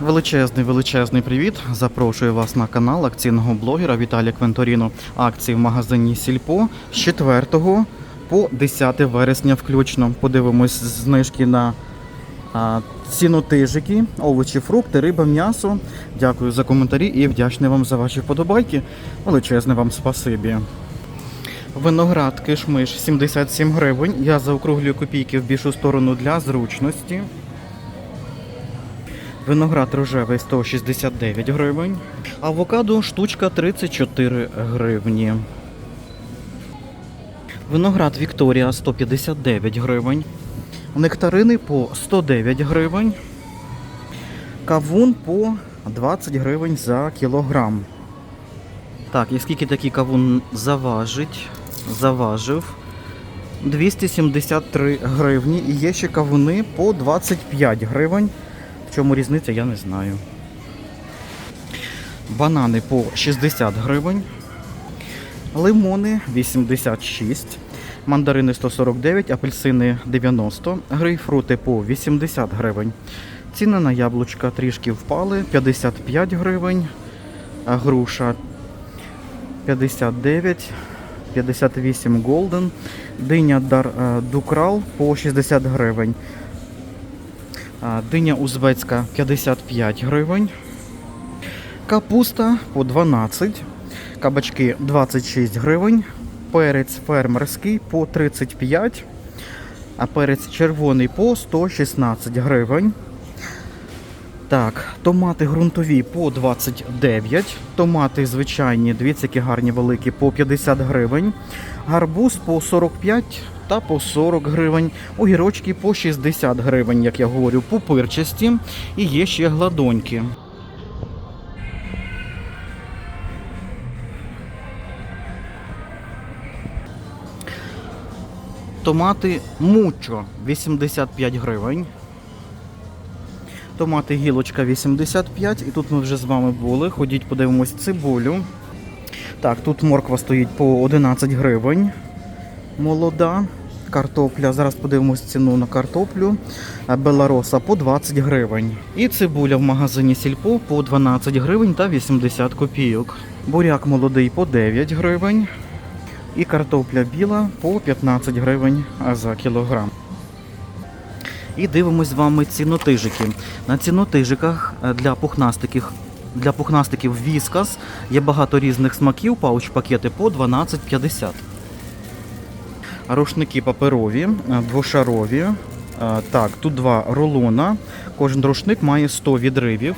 Величезний величезний привіт. Запрошую вас на канал акційного блогера Віталія Квенторіно. Акції в магазині Сільпо з 4 по 10 вересня включно. Подивимось знижки на а, цінотижики, овочі, фрукти, риба, м'ясо. Дякую за коментарі і вдячний вам за ваші вподобайки. Величезне вам спасибі. Виноград кишмиш 77 гривень. Я заокруглюю копійки в більшу сторону для зручності. Виноград рожевий 169 гривень. Авокадо штучка 34 гривні. Виноград Вікторія 159 гривень. Нектарини по 109 гривень. Кавун по 20 гривень за кілограм. Так, і скільки такий кавун заважить? Заважив 273 гривні. І є ще кавуни по 25 гривень. В чому різниця, я не знаю. Банани по 60 гривень. Лимони 86. Мандарини 149, апельсини 90, грейпфрути по 80 гривень. Ціни на яблучка трішки впали 55 гривень, груша 59, 58 голден, диня дар, е, дукрал по 60 гривень. Диня узбецька 55 гривень. Капуста по 12. Кабачки 26 гривень. Перець фермерський по 35. А перець червоний по 116 гривень. Так, томати ґрунтові по 29. Томати звичайні, дивіться, які гарні великі, по 50 гривень. Гарбуз по 45 та по 40 гривень. Огірочки по 60 гривень, як я говорю, пупирчасті. І є ще гладоньки. Томати мучо 85 гривень. Томати гілочка 85. І тут ми вже з вами були. Ходіть, подивимось цибулю. Так, тут морква стоїть по 11 гривень. Молода. Картопля. Зараз подивимось ціну на картоплю. Белароса по 20 гривень. І цибуля в магазині Сільпо по 12 гривень та 80 копійок. Буряк молодий по 9 гривень. І картопля біла по 15 гривень за кілограм. І дивимось з вами цінотижики. На цінотижиках е, для пухнастиків для пухнастиків Віскас є багато різних смаків, пауч-пакети по 12,50. Рушники паперові, е, двошарові. Е, Так, тут два рулона. Кожен рушник має 100 відривів.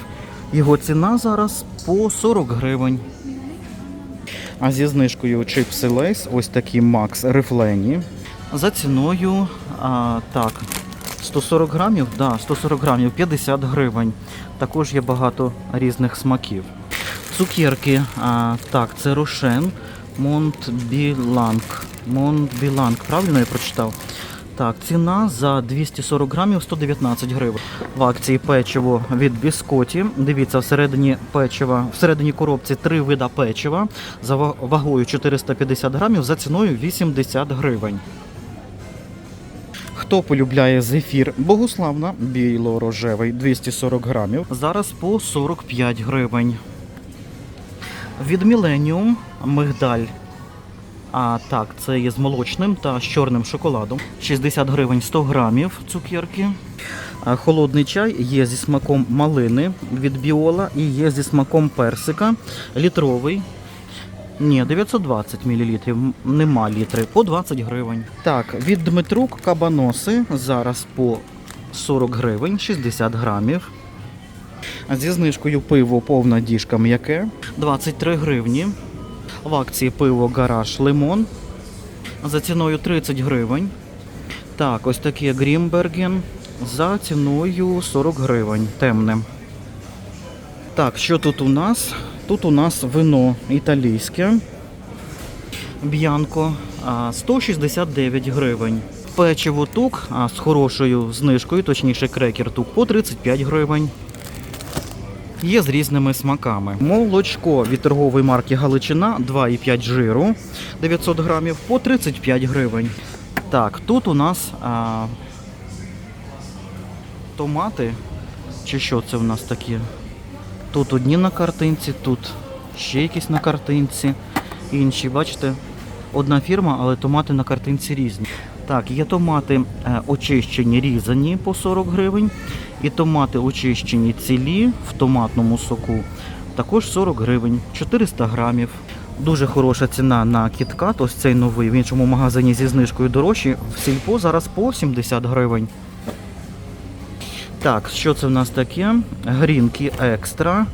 Його ціна зараз по 40 гривень. А зі знижкою чипси Лейс, ось такі Макс Рифлені. За ціною, так, 140 грамів, да, 140 грамів, 50 гривень. Також є багато різних смаків. Цукерки, а, так, це Рошен Монтбіланг. Монтбіланг, правильно я прочитав? Так, ціна за 240 грамів 119 гривень. В акції печиво від біскоті. Дивіться, всередині печива, всередині коробці три вида печива за вагою 450 грамів за ціною 80 гривень. Хто полюбляє зефір Богуславна, біло-рожевий 240 грамів. Зараз по 45 гривень. Від Millennium мигдаль. А так, це є з молочним та з чорним шоколадом. 60 гривень 100 грамів цукерки. А холодний чай є зі смаком малини від біола і є зі смаком персика. Літровий. Ні, 920 мл, нема літри, по 20 гривень. Так, від Дмитрук кабаноси зараз по 40 гривень, 60 грамів. Зі знижкою пиво повна діжка м'яке 23 гривні. В акції пиво гараж лимон за ціною 30 гривень. Так, ось таке Грімберген за ціною 40 гривень. Темне. Так, що тут у нас? Тут у нас вино італійське. Б'янко 169 гривень. Печиво тук з хорошою знижкою, точніше крекер тук по 35 гривень. Є з різними смаками. Молочко від торгової марки Галичина 2,5 жиру 900 грамів по 35 гривень. Так, тут у нас а, томати Чи що це в нас таке? Тут одні на картинці, тут ще якісь на картинці. Інші, бачите, одна фірма, але томати на картинці різні. Так, є томати е, очищені, різані по 40 гривень. І томати очищені цілі в томатному соку. Також 40 гривень, 400 грамів. Дуже хороша ціна на кіткат, ось цей новий в іншому магазині зі знижкою дорожчі. В сільпо зараз по 70 гривень. Так, що це в нас таке? Грінки екстра.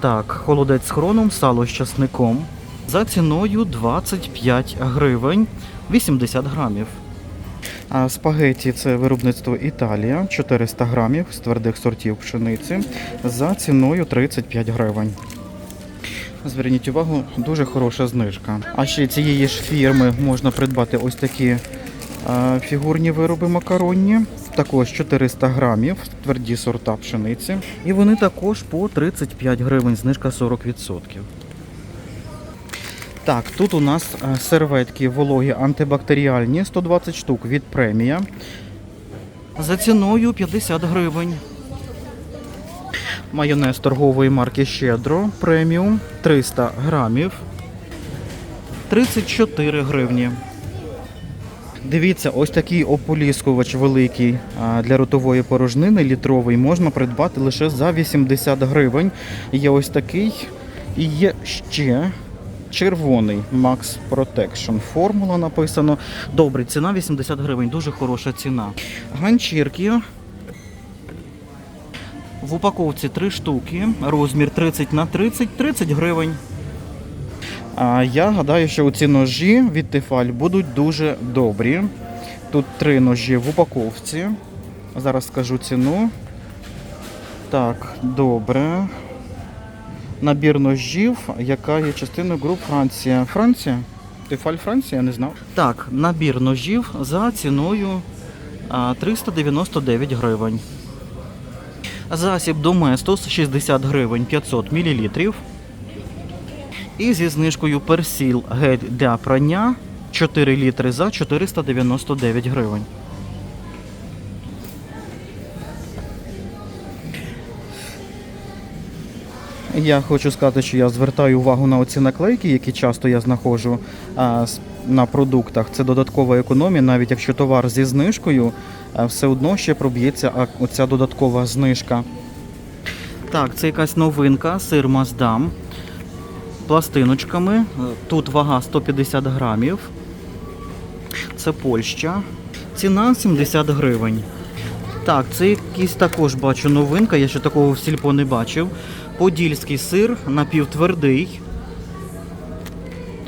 Так, холодець з хроном, сало з часником. За ціною 25 гривень 80 грамів. Спагеті це виробництво Італія, 400 грамів з твердих сортів пшениці за ціною 35 гривень. Зверніть увагу, дуже хороша знижка. А ще цієї ж фірми можна придбати ось такі фігурні вироби макаронні. Також 400 грамів, тверді сорта пшениці. І вони також по 35 гривень, знижка 40%. Так, тут у нас е, серветки вологі антибактеріальні 120 штук від премія. За ціною 50 гривень. Майонез торгової марки Щедро преміум 300 грамів. 34 гривні. Дивіться, ось такий ополіскувач великий для ротової порожнини літровий можна придбати лише за 80 гривень. Є ось такий і є ще червоний Max Protection. Формула написано. Добре, ціна 80 гривень, дуже хороша ціна. Ганчірки. В упаковці 3 штуки, розмір 30 на 30, 30 гривень. Я гадаю, що ці ножі від Тефаль будуть дуже добрі. Тут три ножі в упаковці. Зараз скажу ціну. Так, добре. Набір ножів, яка є частиною груп Франція. Франція? Тефаль Франція, я не знав. Так, набір ножів за ціною 399 гривень. Засіб Доместос 60 гривень 500 мл. І зі знижкою персіл гель для прання 4 літри за 499 гривень. Я хочу сказати, що я звертаю увагу на оці наклейки, які часто я знаходжу а, на продуктах. Це додаткова економія, навіть якщо товар зі знижкою, а, все одно ще проб'ється а, оця додаткова знижка. Так, це якась новинка, сир Маздам пластиночками. Е, Тут вага 150 грамів. Це Польща. Ціна 70 гривень. Так, це якийсь також бачу новинка, я ще такого в сільпо не бачив. Подільський сир напівтвердий.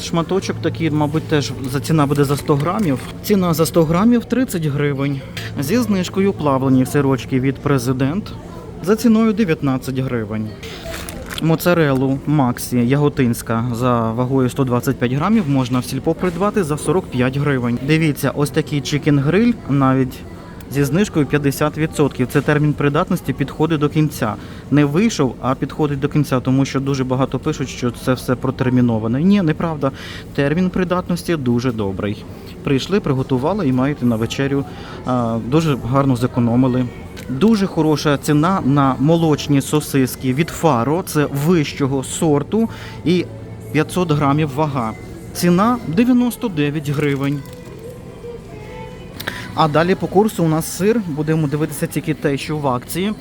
Шматочок такий, мабуть, теж за ціна буде за 100 грамів. Ціна за 100 грамів 30 гривень. Зі знижкою плавлені сирочки від президент за ціною 19 гривень. Моцарелу Максі Яготинська за вагою 125 грамів можна в сільпо придбати за 45 гривень. Дивіться, ось такий чикен гриль навіть зі знижкою 50%. Це термін придатності підходить до кінця. Не вийшов, а підходить до кінця, тому що дуже багато пишуть, що це все протерміноване. Ні, неправда. Термін придатності дуже добрий. Прийшли, приготували і маєте на вечерю. Дуже гарно зекономили. Дуже хороша ціна на молочні сосиски від Фаро. Це вищого сорту і 500 грамів вага. Ціна 99 гривень. А далі по курсу у нас сир. Будемо дивитися тільки те, що в акції.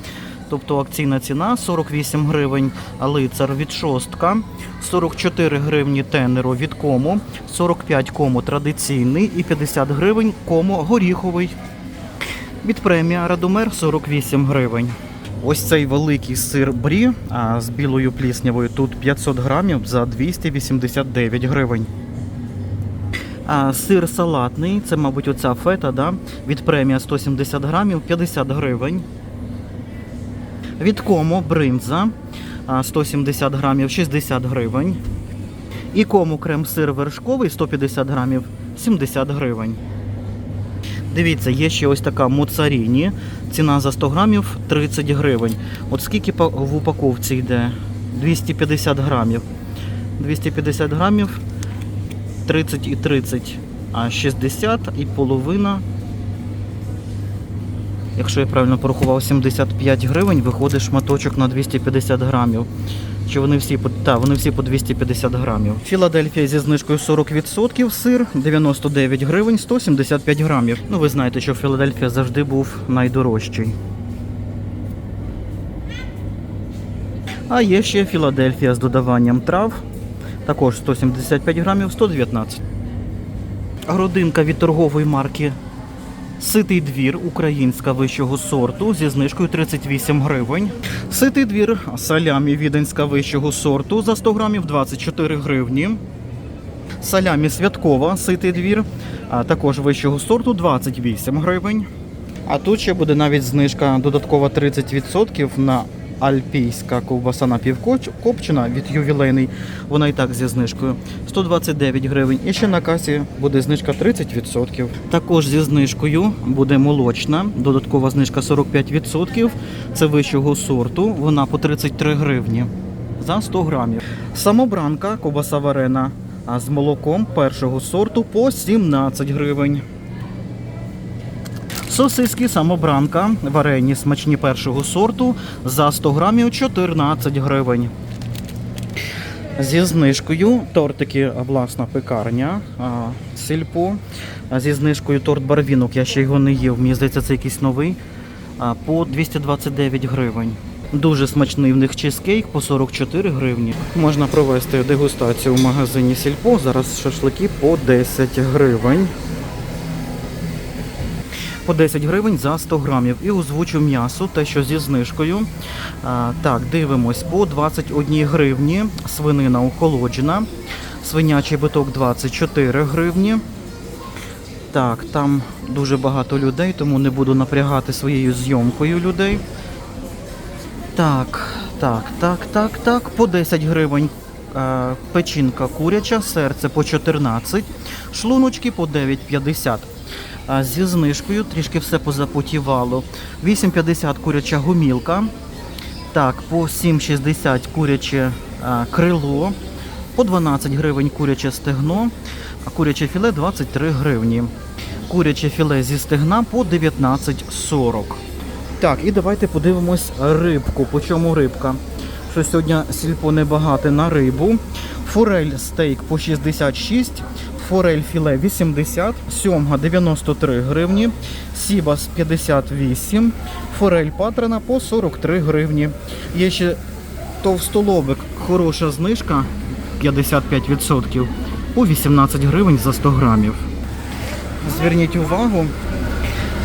Тобто акційна ціна 48 гривень лицар від шостка, 44 гривні тенеро від кому, 45 кому традиційний і 50 гривень кому горіховий. Від премія Радомер 48 гривень. Ось цей великий сир брі а, з білою пліснявою тут 500 грамів за 289 гривень. А, сир салатний, це, мабуть, оця фета, да? від премія 170 грамів 50 гривень. Від кому бринза 170 грамів 60 гривень. І кому крем-сир вершковий 150 грамів 70 гривень. Дивіться, є ще ось така моцаріні. Ціна за 100 грамів 30 гривень. От скільки в упаковці йде? 250 грамів. 250 грамів 30 і 30, а 60 і половина Якщо я правильно порахував, 75 гривень, виходить шматочок на 250 грамів. Чи вони всі та, вони всі по 250 грамів. Філадельфія зі знижкою 40%, сир 99 гривень 175 грамів. Ну ви знаєте, що Філадельфія завжди був найдорожчий. А є ще Філадельфія з додаванням трав. Також 175 грамів 119. Грудинка від торгової марки Ситий двір українська вищого сорту зі знижкою 38 гривень. Ситий двір салямі віденська вищого сорту за 100 грамів 24 гривні. Салямі святкова ситий двір, а також вищого сорту 28 гривень. А тут ще буде навіть знижка додаткова 30% на альпійська ковбаса напівкопчена від ювілейний. Вона і так зі знижкою 129 гривень. І ще на касі буде знижка 30%. Також зі знижкою буде молочна, додаткова знижка 45%. Це вищого сорту. Вона по 33 гривні за 100 грамів. Самобранка ковбаса варена з молоком першого сорту по 17 гривень. Сосиски самобранка, варені смачні першого сорту за 100 грамів 14 гривень. Зі знижкою тортики власна пекарня, сільпо. Зі знижкою торт барвінок, я ще його не їв. Мені здається, це якийсь новий. По 229 гривень. Дуже смачний в них чизкейк по 44 гривні. Можна провести дегустацію в магазині Сільпо. Зараз шашлики по 10 гривень по 10 гривень за 100 грамів. І озвучу м'ясо, те, що зі знижкою. Так, дивимось, по 21 гривні. Свинина охолоджена. Свинячий биток 24 гривні. Так, там дуже багато людей, тому не буду напрягати своєю зйомкою людей. Так, так, так, так, так. По 10 гривень печінка куряча, серце по 14, шлуночки по 9,50. Зі знижкою трішки все позапотівало. 8,50 куряча гумілка. Так, по 7,60 куряче крило, по 12 гривень куряче стегно, а куряче філе 23 гривні. Куряче філе зі стегна по 19,40. Так, і давайте подивимось рибку. По чому рибка? Що сьогодні сільпо небагато на рибу. Форель стейк по 66, форель філе 80, сьомга 93 гривні, сібас 58, форель патрана по 43 гривні. Є ще товстолобик, хороша знижка 55% по 18 гривень за 100 грамів. Зверніть увагу,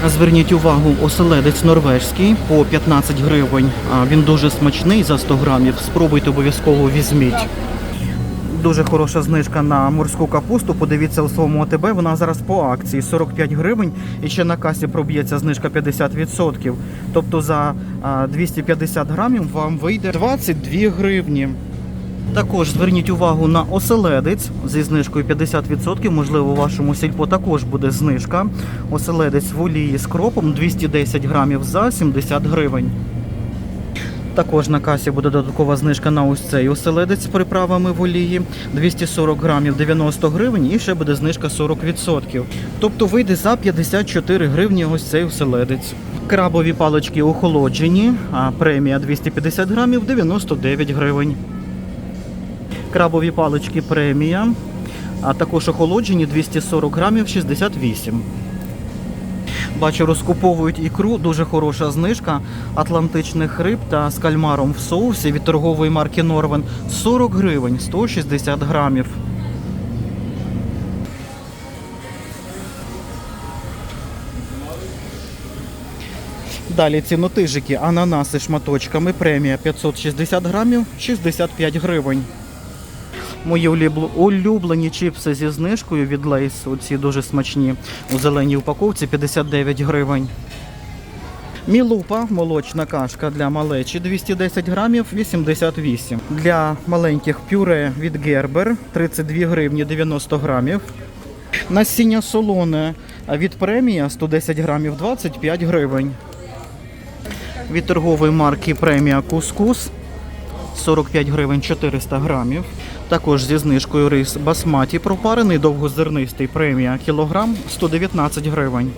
Зверніть увагу, оселедець норвежський по 15 гривень. Він дуже смачний за 100 грамів. Спробуйте обов'язково візьміть. Дуже хороша знижка на морську капусту. Подивіться у своєму ОТБ. Вона зараз по акції 45 гривень і ще на касі проб'ється знижка 50%. Тобто за 250 грамів вам вийде 22 гривні. Також зверніть увагу на оселедець зі знижкою 50%. Можливо, у вашому сільпо також буде знижка. Оселедець в олії з кропом 210 грамів за 70 гривень. Також на касі буде додаткова знижка на ось цей оселедець з приправами в олії 240 грамів 90 гривень і ще буде знижка 40%. Тобто вийде за 54 гривні ось цей оселедець. Крабові палички охолоджені, а премія 250 грамів 99 гривень. Крабові палички премія, а також охолоджені 240 грамів 68. Бачу, розкуповують ікру, дуже хороша знижка атлантичних риб та з кальмаром в соусі від торгової марки Норвен 40 гривень 160 грамів. Далі цінотижики, ананаси шматочками, премія 560 грамів 65 гривень. Мої улюблені чіпси зі знижкою від Лейс, оці дуже смачні у зеленій упаковці 59 гривень. Мілупа, молочна кашка для малечі 210 грамів 88. Для маленьких пюре від Гербер 32 гривні 90 грамів. Насіння солоне від премія 110 грамів 25 гривень. Від торгової марки премія Кускус 45 гривень 400 грамів. Також зі знижкою рис басматі пропарений довгозернистий премія кілограм 119 гривень.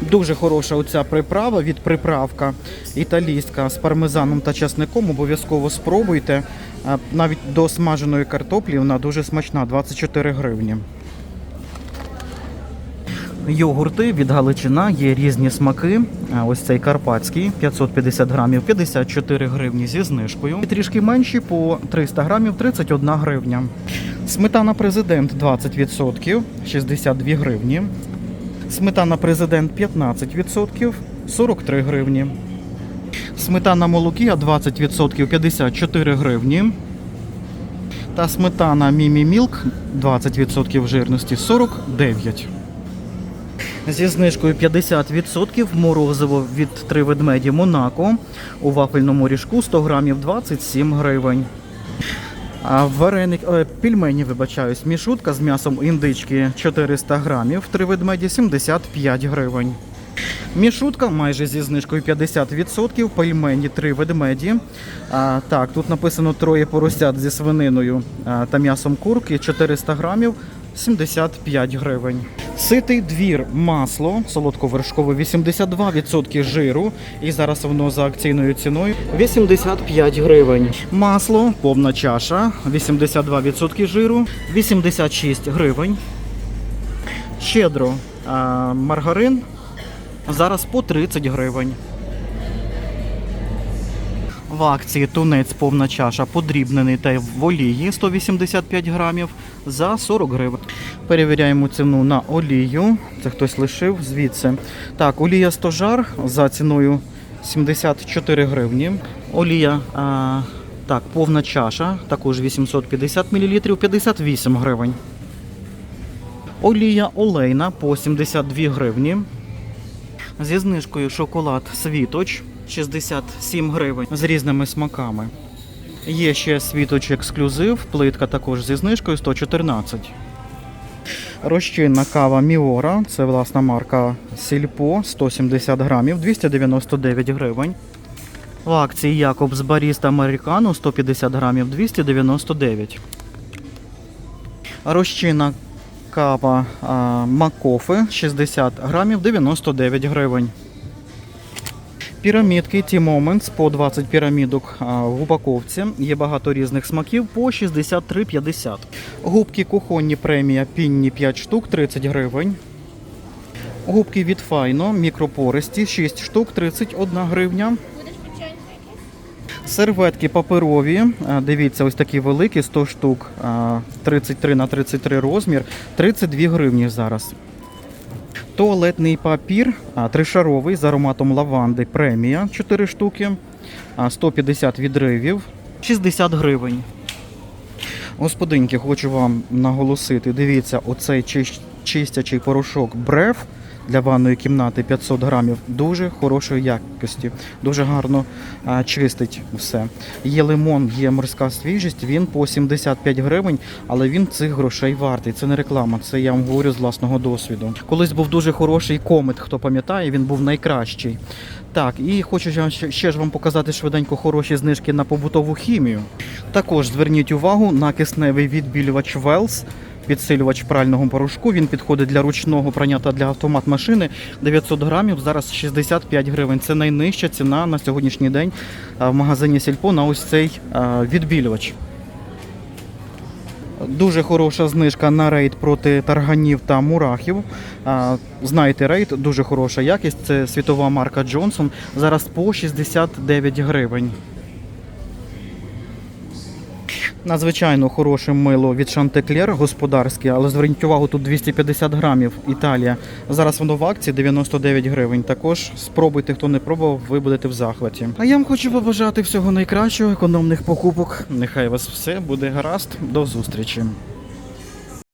Дуже хороша оця приправа від приправка італійська з пармезаном та часником. Обов'язково спробуйте. Навіть до смаженої картоплі вона дуже смачна, 24 гривні. Йогурти від Галичина є різні смаки. Ось цей карпатський 550 грамів 54 гривні зі знижкою. І трішки менші по 300 грамів 31 гривня. Сметана президент 20% 62 гривні. Сметана президент 15% 43 гривні. Сметана молокія 20% 54 гривні. Та сметана Мімі Мілк 20% жирності 49. Зі знижкою 50% морозиво від три ведмеді Монако у вафельному ріжку 100 грамів 27 гривень. Вареник, е, пельмені, вибачаюсь, мішутка з м'ясом індички 400 грамів, три ведмеді 75 гривень. Мішутка майже зі знижкою 50%, пельмені три ведмеді. А, так, тут написано троє поросят зі свининою та м'ясом курки 400 грамів 75 гривень. Ситий двір масло солодковершкове 82% жиру. І зараз воно за акційною ціною 85 гривень. Масло повна чаша 82% жиру 86 гривень. Щедро а, маргарин зараз по 30 гривень. В акції тунець повна чаша подрібнений та в олії 185 грамів за 40 гривень. Перевіряємо ціну на олію. Це хтось лишив звідси. Так, олія стожар за ціною 74 гривні. Олія а, так, повна чаша, також 850 мл, 58 гривень. Олія олейна по 72 гривні. Зі знижкою шоколад світоч 67 гривень з різними смаками. Є ще світоч ексклюзив, плитка також зі знижкою 114. Розчинна кава Міора, це власна марка Сільпо 170 грамів, 299 гривень. В акції Якобс Баріста Американо 150 грамів 299. Розчинна кава а, Макофе 60 грамів 99 гривень. Пірамідки T-Moments по 20 пірамідок в упаковці. Є багато різних смаків по 63,50. Губки кухонні премія пінні 5 штук 30 гривень. Губки від Файно мікропористі 6 штук 31 гривня. Серветки паперові, дивіться, ось такі великі, 100 штук, 33 на 33 розмір, 32 гривні зараз. Туалетний папір тришаровий з ароматом лаванди премія 4 штуки, 150 відривів, 60 гривень. Господинки, хочу вам наголосити, дивіться, оцей чистячий порошок Бреф для ванної кімнати 500 грамів дуже хорошої якості, дуже гарно а, чистить все. Є лимон, є морська свіжість, він по 75 гривень, але він цих грошей вартий. Це не реклама, це я вам говорю з власного досвіду. Колись був дуже хороший комет, хто пам'ятає, він був найкращий. Так, і хочу ще- ж вам показати швиденько хороші знижки на побутову хімію. Також зверніть увагу на кисневий відбілювач Wells. Підсилювач прального порошку. Він підходить для ручного прання та для автомат машини. 900 грамів, зараз 65 гривень. Це найнижча ціна на сьогоднішній день в магазині Сільпо на ось цей відбілювач. Дуже хороша знижка на рейд проти тарганів та мурахів. Знаєте, рейд дуже хороша якість. Це світова марка Джонсон. Зараз по 69 гривень. Надзвичайно хороше мило від Шантеклер, господарське, але зверніть увагу, тут 250 грамів Італія. Зараз воно в акції 99 гривень. Також спробуйте, хто не пробував, ви будете в захваті. А я вам хочу побажати всього найкращого, економних покупок. Нехай вас все буде гаразд. До зустрічі.